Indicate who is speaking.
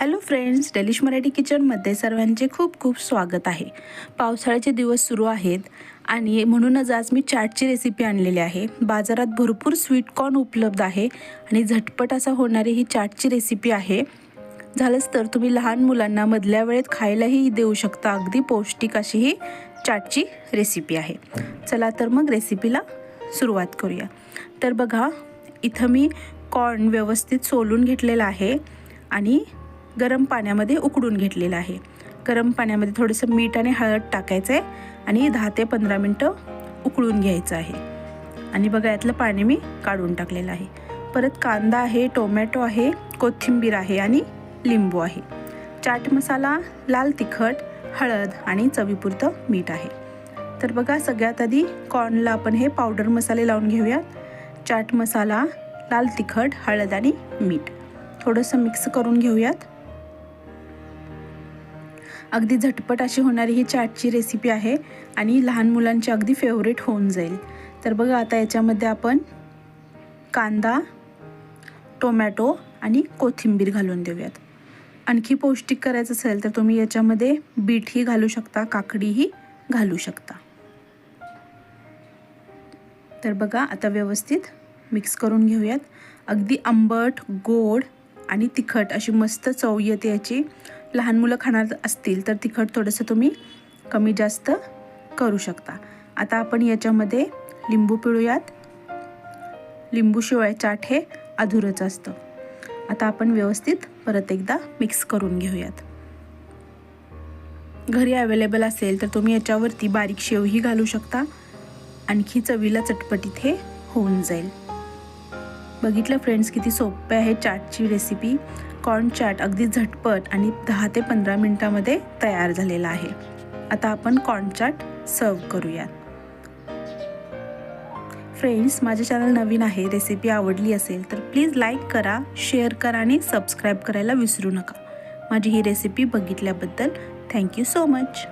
Speaker 1: Hello friends delish Marathi किचनमध्ये सर्वांचे खूप खूप स्वागत आहे. पावसाळ्याचे दिवस सुरू आहेत आणि म्हणूनच आज मी चाटची रेसिपी आणलेली आहे. बाजारात भरपूर स्वीट कॉर्न उपलब्ध आहे आणि झटपट असा होणारी ही चाटची रेसिपी आहे. झालंच तर तुम्ही लहान मुलांना मधल्या वेळेत खायलाही देऊ शकता. अगदी पौष्टिक अशी ही चाटची रेसिपी आहे. चला तर मग रेसिपीला सुरुवात करूया. तर बघा इथं मी कॉर्न व्यवस्थित सोलून घेतलेला आहे आणि गरम पाण्यामध्ये उकडून घेतलेलं आहे. गरम पाण्यामध्ये थोडंसं मीठ आणि हळद टाकायचं आहे आणि दहा ते पंधरा मिनटं उकळून घ्यायचं आहे. आणि बघा यातलं पाणी मी काढून टाकलेलं आहे. परत कांदा आहे टोमॅटो आहे कोथिंबीर आहे आणि लिंबू आहे. चाट मसाला लाल तिखट हळद आणि चवीपुरतं मीठ आहे. तर बघा सगळ्यात आधी कॉर्नला आपण हे पावडर मसाले लावून घेऊयात. चाट मसाला लाल तिखट हळद आणि मीठ. थोडंसं मिक्स करून घेऊयात. अगदी झटपट अशी होणारी ही चाटची रेसिपी आहे आणि लहान मुलांची अगदी फेवरेट होऊन जाईल. तर बघा आता याच्यामध्ये आपण कांदा टोमॅटो आणि कोथिंबीर घालून देऊयात. आणखी पौष्टिक करायचं असेल तर तुम्ही याच्यामध्ये बीटही घालू शकता काकडीही घालू शकता. तर बघा आता व्यवस्थित मिक्स करून घेऊयात. अगदी आंबट गोड आणि तिखट अशी मस्त चव येते याची. लहान मुलं खाणार असतील तर तिखट थोडंसं तुम्ही कमी जास्त करू शकता. आता आपण याच्यामध्ये लिंबू पिळूयात. लिंबूशिवाय चाट हे अधुरंच असतं. आता आपण व्यवस्थित परत एकदा मिक्स करून घेऊयात. घरी अवेलेबल असेल तर तुम्ही याच्यावरती बारीक शेवही घालू शकता. आणखी चवीला चटपटीत हे होऊन जाईल. बघितलं फ्रेंड्स किती सोपे आहे चाटची रेसिपी कॉर्न चाट अगदी झटपट आणि दहा ते पंधरा मिनटामध्ये तयार झालेला आहे. आता आपण कॉर्न चाट सर्व करूयात. फ्रेंड्स माझे चॅनल नवीन आहे रेसिपी आवडली असेल तर प्लीज लाईक करा शेअर करा आणि सबस्क्राईब करायला विसरू नका. माझी ही रेसिपी बघितल्याबद्दल थँक्यू सो मच